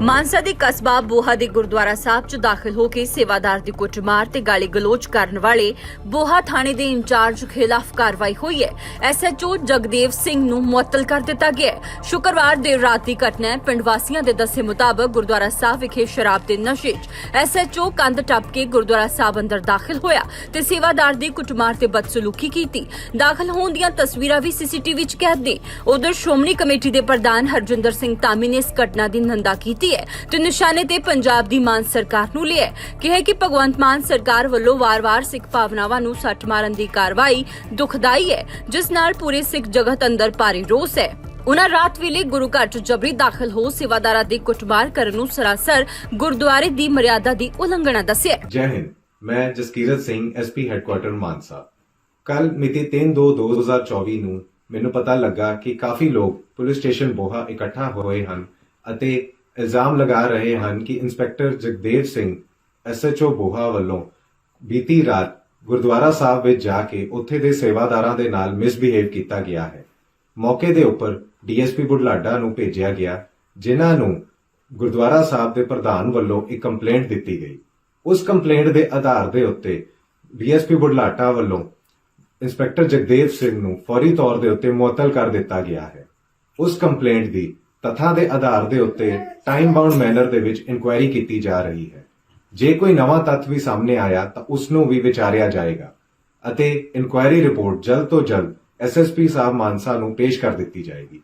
ਮਾਨਸਾ ਦੇ ਕਸਬਾ ਬੋਹਾ ਦੇ ਗੁਰਦੁਆਰਾ ਸਾਹਿਬ 'ਚ ਦਾਖਲ ਹੋ ਕੇ ਸੇਵਾਦਾਰ ਦੀ ਕੁੱਟਮਾਰ ਤੇ ਗਾਲੀ ਗਲੋਚ ਕਰਨ ਵਾਲੇ ਬੋਹਾ ਥਾਣੇ ਦੇ ਇੰਚਾਰਜ ਖਿਲਾਫ ਕਾਰਵਾਈ ਹੋਈ ਹੈ। ਐਸਐਚਓ ਜਗਦੇਵ ਸਿੰਘ ਨੂੰ ਮੁਅੱਤਲ ਕਰ ਦਿੱਤਾ ਗਿਆ ਹੈ। ਸ਼ੁੱਕਰਵਾਰ ਦੇਰ ਰਾਤ ਦੀ ਘਟਨਾ ਹੈ। ਪਿੰਡ ਵਾਸੀਆਂ ਦੇ ਦੱਸੇ ਮੁਤਾਬਕ ਗੁਰਦੁਆਰਾ ਸਾਹਿਬ ਵਿਖੇ ਸ਼ਰਾਬ ਦੇ ਨਸ਼ੇ 'ਚ ਐਸਐਚਓ ਕੰਧ ਟੱਪ ਕੇ ਗੁਰਦੁਆਰਾ ਸਾਹਿਬ ਅੰਦਰ ਦਾਖਲ ਹੋਇਆ ਤੇ ਸੇਵਾਦਾਰ ਦੀ ਕੁੱਟਮਾਰ ਤੇ ਬਦਸਲੂਕੀ ਕੀਤੀ। ਦਾਖਲ ਹੋਣ ਦੀਆਂ ਤਸਵੀਰਾਂ ਵੀ ਸੀਸੀਟੀਵੀ 'ਚ ਕੈਦ ਨੇ। ਉਧਰ ਸ਼੍ਰੋਮਣੀ ਕਮੇਟੀ ਦੇ ਪ੍ਰਧਾਨ ਹਰਜਿੰਦਰ ਸਿੰਘ ਧਾਮੀ ਨੇ ਇਸ ਘਟਨਾ ਦੀ ਨਿੰਦਾ ਕੀਤੀ ਹੈ ਤੇ ਨਿਸ਼ਾਨੇ ਤੇ ਪੰਜਾਬ ਦੀ ਮਾਨ ਸਰਕਾਰ ਨੂੰ ਲਿਆ ਹੈ। ਕਿਹਾ ਕਿ ਭਗਵੰਤ ਮਾਨ ਸਰਕਾਰ ਵੱਲੋਂ ਵਾਰ-ਵਾਰ ਸਿੱਖ ਭਾਵਨਾਵਾਂ ਨੂੰ ਸੱਟ ਮਾਰਨ ਦੀ ਕਾਰਵਾਈ ਦੁਖਦਾਈ ਹੈ, ਜਿਸ ਨਾਲ ਪੂਰੇ ਸਿੱਖ ਜਗਤ ਅੰਦਰ ਭਾਰੀ ਰੋਸ ਹੈ। ਉਨ੍ਹਾਂ ਰਾਤ ਵੇਲੇ ਗੁਰੂ ਘਰ 'ਚ ਜਬਰੀ ਦਾਖਲ ਹੋ ਸੇਵਾਦਾਰਾਂ ਦੀ ਕੁੱਟਮਾਰ ਕਰਨ ਨੂੰ ਸਰਾਸਰ ਗੁਰਦੁਆਰੇ ਦੀ ਮਰਿਆਦਾ ਦੀ ਉਲੰਘਣਾ ਦੱਸਿਆ ਜੈ ਹਿੰਦ। ਮੈਂ ਜਸਕੀਰਤ ਸਿੰਘ ਐਸਪੀ ਹੈੱਡਕੁਆਰਟਰ ਮਾਨਸਾ। ਕੱਲ ਮਿਤੀ 3/2/2024 ਨੂੰ ਮੈਨੂੰ ਪਤਾ ਲੱਗਾ ਕਿ ਕਾਫੀ ਲੋਕ ਪੁਲਿਸ ਸਟੇਸ਼ਨ ਬੋਹਾ ਇਕੱਠਾ ਹੋਏ ਹਨ ਅਤੇ ਇਲਜ਼ਾਮ ਲਗਾ ਰਹੇ ਹਨ ਕਿ inspector Jagdev Singh S H O Boha ਵੱਲੋਂ ਬੀਤੀ ਰਾਤ ਗੁਰਦੁਆਰਾ ਸਾਹਿਬ ਵਿੱਚ ਜਾ ਕੇ ਉੱਥੇ ਦੇ ਸੇਵਾਦਾਰਾਂ ਦੇ ਨਾਲ ਮਿਸਬਿਹੇਵ ਕੀਤਾ ਗਿਆ ਹੈ। ਮੌਕੇ ਦੇ ਉੱਪਰ ਡੀਐਸਪੀ ਬੁਢਲਾਡਾ ਨੂੰ ਭੇਜਿਆ ਗਿਆ, ਜਿਨ੍ਹਾਂ ਨੂੰ ਗੁਰਦੁਆਰਾ ਸਾਹਿਬ ਦੇ ਪ੍ਰਧਾਨ ਵੱਲੋਂ ਇੱਕ ਕੰਪਲੇਂਟ ਦਿੱਤੀ ਗਈ। ਉਸ ਕੰਪਲੇਂਟ ਦੇ ਆਧਾਰ ਦੇ ਉੱਤੇ ਡੀਐਸਪੀ ਬੁਢਲਾਡਾ ਵੱਲੋਂ ਇੰਸਪੈਕਟਰ ਜਗਦੇਵ ਸਿੰਘ ਨੂੰ ਫੌਰੀ ਤੌਰ ਦੇ ਉੱਤੇ ਮੁਅੱਤਲ ਕਰ ਦਿੱਤਾ ਗਿਆ ਹੈ। ਉਸ ਕੰਪਲੇਂਟ ਦੀ ਤਥਾ ਦੇ ਆਧਾਰ ਦੇ ਉੱਤੇ ਟਾਈਮ ਬਾਉਂਡ ਮੈਨਰ ਦੇ ਵਿੱਚ ਇਨਕੁਆਇਰੀ ਕੀਤੀ ਜਾ ਰਹੀ ਹੈ। ਜੇ ਕੋਈ ਨਵਾਂ ਤੱਥ ਵੀ ਸਾਹਮਣੇ ਆਇਆ ਤਾਂ ਉਸ ਨੂੰ ਵੀ ਵਿਚਾਰਿਆ ਜਾਏਗਾ ਅਤੇ ਇਨਕੁਆਇਰੀ ਰਿਪੋਰਟ ਜਲਦ ਤੋਂ ਜਲਦ ਐਸਐਸਪੀ ਸਾਹਿਬ ਮਾਨਸਾ ਨੂੰ ਪੇਸ਼ ਕਰ ਦਿੱਤੀ ਜਾਏਗੀ।